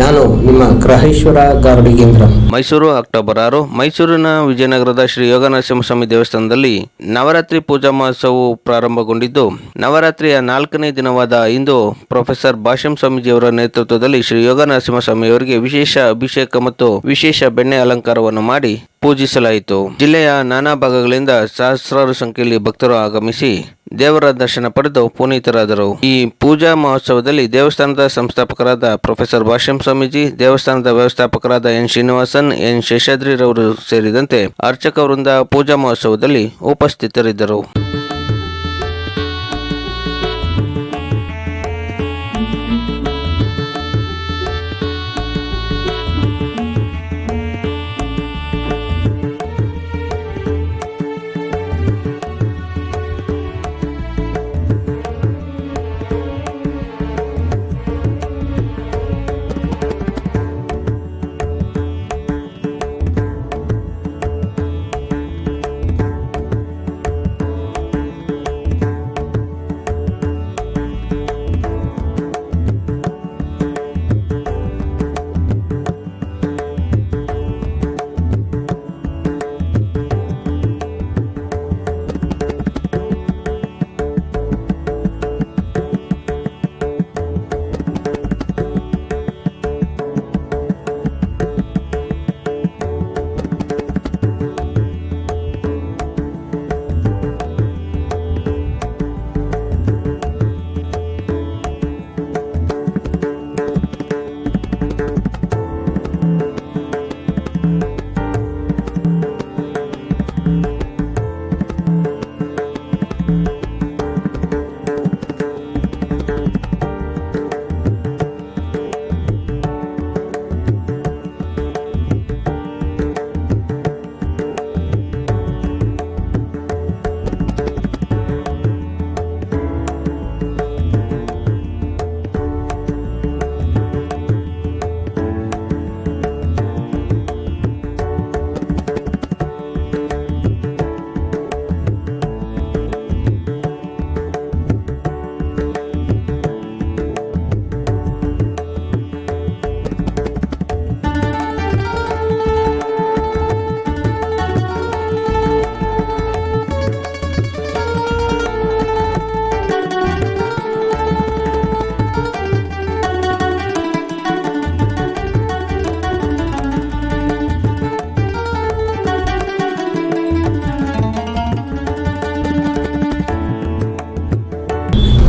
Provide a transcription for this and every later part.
ನಾನು ನಿಮ್ಮ ಗ್ರಹೇಶ್ವರ ಗಾರ್ಡಿಗೇಂದ್ರ ಮೈಸೂರು, ಅಕ್ಟೋಬರ್ ಆರು. ಮೈಸೂರಿನ ವಿಜಯನಗರದ ಶ್ರೀ ಯೋಗ ನರಸಿಂಹಸ್ವಾಮಿ ದೇವಸ್ಥಾನದಲ್ಲಿ ನವರಾತ್ರಿ ಪೂಜಾ ಮಹೋತ್ಸವವು ಪ್ರಾರಂಭಗೊಂಡಿದ್ದು, ನವರಾತ್ರಿಯ ನಾಲ್ಕನೇ ದಿನವಾದ ಇಂದು ಪ್ರೊಫೆಸರ್ ಭಾಷ್ಯಂ ಸ್ವಾಮೀಜಿಯವರ ನೇತೃತ್ವದಲ್ಲಿ ಶ್ರೀ ಯೋಗ ನರಸಿಂಹಸ್ವಾಮಿಯವರಿಗೆ ವಿಶೇಷ ಅಭಿಷೇಕ ಮತ್ತು ವಿಶೇಷ ಬೆಣ್ಣೆ ಅಲಂಕಾರವನ್ನು ಮಾಡಿ ಪೂಜಿಸಲಾಯಿತು. ಜಿಲ್ಲೆಯ ನಾನಾ ಭಾಗಗಳಿಂದ ಸಹಸ್ರಾರು ಸಂಖ್ಯೆಯಲ್ಲಿ ಭಕ್ತರು ಆಗಮಿಸಿ ದೇವರ ದರ್ಶನ ಪಡೆದು ಪುನೀತರಾದರು. ಈ ಪೂಜಾ ಮಹೋತ್ಸವದಲ್ಲಿ ದೇವಸ್ಥಾನದ ಸಂಸ್ಥಾಪಕರಾದ ಪ್ರೊಫೆಸರ್ ಭಾಷ್ಯಂ ಸ್ವಾಮೀಜಿ, ದೇವಸ್ಥಾನದ ವ್ಯವಸ್ಥಾಪಕರಾದ ಎನ್ ಶ್ರೀನಿವಾಸನ್, ಎನ್ ಶೇಷಾದ್ರಿರವರು ಸೇರಿದಂತೆ ಅರ್ಚಕ ವೃಂದ ಪೂಜಾ ಮಹೋತ್ಸವದಲ್ಲಿ ಉಪಸ್ಥಿತರಿದ್ದರು.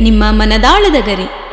ನಿಮ್ಮ ಮನದಾಳದ ಗರಿ.